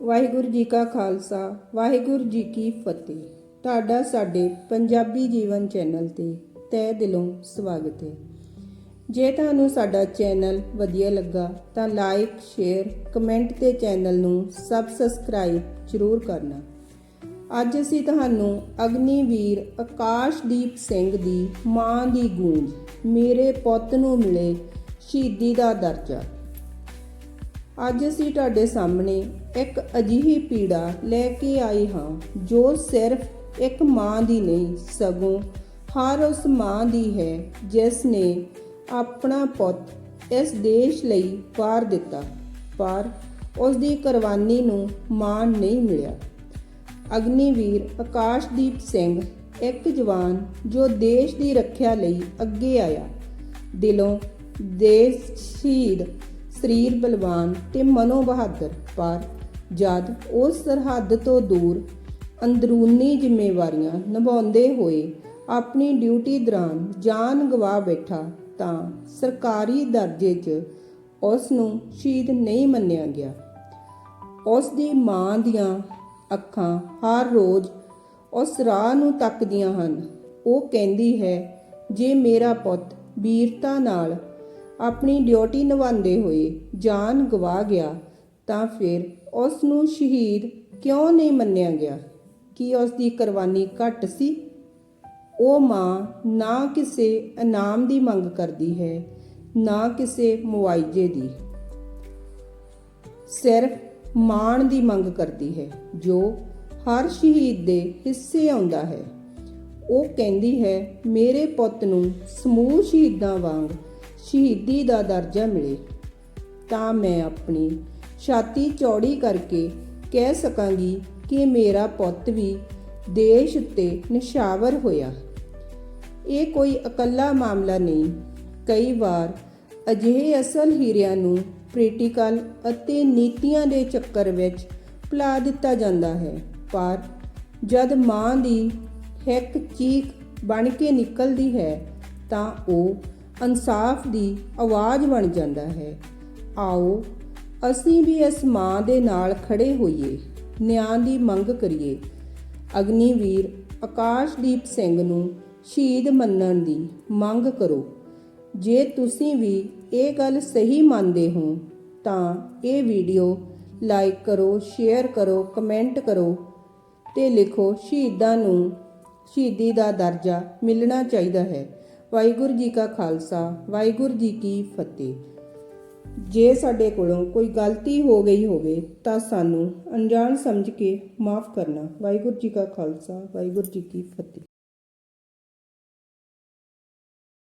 ਵਾਹਿਗੁਰੂ ਜੀ ਕਾ ਖਾਲਸਾ, ਵਾਹਿਗੁਰੂ ਜੀ ਕੀ ਫਤਿਹ। ਤੁਹਾਡਾ ਸਾਡੇ ਪੰਜਾਬੀ ਜੀਵਨ ਚੈਨਲ ਤੇ ਤਹਿ ਦਿਲੋਂ ਸਵਾਗਤ ਹੈ। ਜੇ ਤੁਹਾਨੂੰ ਸਾਡਾ ਚੈਨਲ ਵਧੀਆ ਲੱਗਾ ਤਾਂ ਲਾਈਕ, ਸ਼ੇਅਰ, ਕਮੈਂਟ ਤੇ ਚੈਨਲ ਨੂੰ ਸਬ ਸਬਸਕ੍ਰਾਈਬ ਜ਼ਰੂਰ ਕਰਨਾ। ਅੱਜ ਅਸੀਂ ਤੁਹਾਨੂੰ ਅਗਨੀਵੀਰ ਆਕਾਸ਼ਦੀਪ ਸਿੰਘ ਦੀ ਮਾਂ ਦੀ ਗੂੰਜ, ਮੇਰੇ ਪੁੱਤ ਨੂੰ ਮਿਲੇ ਸ਼ਹੀਦੀ ਦਾ ਦਰਜਾ ਅੱਜ ਅਸੀਂ ਤੁਹਾਡੇ ਸਾਹਮਣੇ ਇੱਕ ਅਜਿਹੀ ਪੀੜਾ ਲੈ ਕੇ ਆਏ ਹਾਂ, ਜੋ ਸਿਰਫ ਇੱਕ ਮਾਂ ਦੀ ਨਹੀਂ, ਸਗੋਂ ਹਰ ਉਸ ਮਾਂ ਦੀ ਹੈ, ਜਿਸ ਨੇ ਆਪਣਾ ਪੁੱਤ ਇਸ ਦੇਸ਼ ਲਈ ਵਾਰ ਦਿੱਤਾ, ਪਰ ਉਸ ਦੀ ਕੁਰਬਾਨੀ ਨੂੰ ਮਾਣ ਨਹੀਂ ਮਿਲਿਆ। ਅਗਨੀਵੀਰ ਆਕਾਸ਼ਦੀਪ ਸਿੰਘ, ਇੱਕ ਜਵਾਨ ਜੋ ਦੇਸ਼ ਦੀ ਰੱਖਿਆ ਲਈ ਅੱਗੇ ਆਇਆ। ਦਿਲੋਂ ਦੇਸ਼ ਸ਼ਹੀਦ ਸਰੀਰ ਬਲਵਾਨ ਤੇ ਮਨੋ ਬਹਾਦਰ ਪਰ, ਜਦ ਉਸ ਸਰਹੱਦ ਤੋਂ ਦੂਰ ਅੰਦਰੂਨੀ ਜ਼ਿੰਮੇਵਾਰੀਆਂ ਨਿਭਾਉਂਦੇ ਹੋਏ ਆਪਣੀ ਡਿਊਟੀ ਦੌਰਾਨ ਜਾਨ ਗਵਾ ਬੈਠਾ ਤਾਂ ਸਰਕਾਰੀ ਦਰਜੇ 'ਚ ਉਸ ਨੂੰ ਸ਼ਹੀਦ ਨਹੀਂ ਮੰਨਿਆ ਗਿਆ। ਉਸ ਦੀ ਮਾਂ ਦੀਆਂ ਅੱਖਾਂ ਹਰ ਰੋਜ਼ ਉਸ ਰਾਹ ਨੂੰ ਤੱਕਦੀਆਂ ਹਨ। ਉਹ ਕਹਿੰਦੀ ਹੈ, ਜੇ ਮੇਰਾ ਪੁੱਤ ਵੀਰਤਾ ਨਾਲ ਆਪਣੀ ਡਿਊਟੀ ਨਿਭਾਉਂਦੇ ਹੋਏ ਜਾਨ ਗਵਾ ਗਿਆ ਤਾਂ ਫਿਰ ਉਸ ਨੂੰ ਸ਼ਹੀਦ ਕਿਉਂ ਨਹੀਂ ਮੰਨਿਆ ਗਿਆ? ਕੀ ਉਸ ਦੀ ਕੁਰਬਾਨੀ ਘੱਟ ਸੀ? ਉਹ ਮਾਂ ਨਾ ਕਿਸੇ ਇਨਾਮ ਦੀ ਮੰਗ ਕਰਦੀ ਹੈ, ਨਾ ਕਿਸੇ ਮੁਆਵਜ਼ੇ ਦੀ। ਸਿਰਫ ਮਾਣ ਦੀ ਮੰਗ ਕਰਦੀ ਹੈ, ਜੋ ਹਰ ਸ਼ਹੀਦ ਦੇ ਹਿੱਸੇ ਆਉਂਦਾ ਹੈ। ਉਹ ਕਹਿੰਦੀ ਹੈ, ਮੇਰੇ ਪੁੱਤ ਨੂੰ ਸਮੂਹ ਸ਼ਹੀਦਾਂ ਵਾਂਗ ਸ਼ਹੀਦੀ ਦਾ ਦਰਜਾ ਮਿਲੇ, ਤਾਂ ਮੈਂ ਆਪਣੀ ਛਾਤੀ ਚੌੜੀ ਕਰਕੇ ਕਹਿ ਸਕਾਂਗੀ ਕਿ ਮੇਰਾ ਪੁੱਤ ਵੀ ਦੇਸ਼ ਉੱਤੇ ਨਿਸ਼ਾਵਰ ਹੋਇਆ। ਇਹ ਕੋਈ ਇਕੱਲਾ ਮਾਮਲਾ ਨਹੀਂ, ਕਈ ਵਾਰ ਅਜਿਹੇ ਅਸਲ ਹੀਰਿਆਂ ਨੂੰ ਪ੍ਰੈਕਟੀਕਲ ਅਤੇ ਨੀਤੀਆਂ ਦੇ ਚੱਕਰ ਵਿੱਚ ਭੁਲਾ ਦਿੱਤਾ ਜਾਂਦਾ ਹੈ, ਪਰ ਜਦ ਮਾਂ ਦੀ ਇੱਕ ਚੀਕ ਬਣ ਕੇ ਨਿਕਲਦੀ ਹੈ, ਤਾਂ ਉਹ ਇਨਸਾਫ ਦੀ ਆਵਾਜ਼ ਬਣ ਜਾਂਦਾ ਹੈ। ਆਓ, ਅਸੀਂ ਵੀ ਇਸ ਮਾਂ ਦੇ ਨਾਲ ਖੜੇ ਹੋਈਏ, ਨਿਆਂ ਦੀ ਮੰਗ ਕਰੀਏ। ਅਗਨੀਵੀਰ ਆਕਾਸ਼ਦੀਪ ਸਿੰਘ ਨੂੰ ਸ਼ਹੀਦ ਮੰਨਣ ਦੀ ਮੰਗ ਕਰੋ। ਜੇ ਤੁਸੀਂ ਵੀ ਇਹ ਗੱਲ ਸਹੀ ਮੰਨਦੇ ਹੋ, ਤਾਂ ਇਹ ਵੀਡੀਓ ਲਾਈਕ ਕਰੋ, ਸ਼ੇਅਰ ਕਰੋ, ਕਮੈਂਟ ਕਰੋ ਤੇ ਲਿਖੋ, ਸ਼ਹੀਦਾਂ ਨੂੰ ਸ਼ਹੀਦੀ ਦਾ ਦਰਜਾ ਮਿਲਣਾ ਚਾਹੀਦਾ ਹੈ। ਵਾਹਿਗੁਰੂ ਜੀ ਕਾ ਖਾਲਸਾ, ਵਾਹਿਗੁਰੂ ਜੀ ਕੀ ਫਤਿਹ। ਜੇ ਸਾਡੇ ਕੋਲੋਂ ਕੋਈ ਗਲਤੀ ਹੋ ਗਈ ਹੋਵੇ ਤਾਂ ਸਾਨੂੰ ਅਣਜਾਣ ਸਮਝ ਕੇ ਮਾਫ ਕਰਨਾ। ਵਾਹਿਗੁਰੂ ਜੀ ਕਾ ਖਾਲਸਾ, ਵਾਹਿਗੁਰੂ ਜੀ ਕੀ ਫਤਿਹ।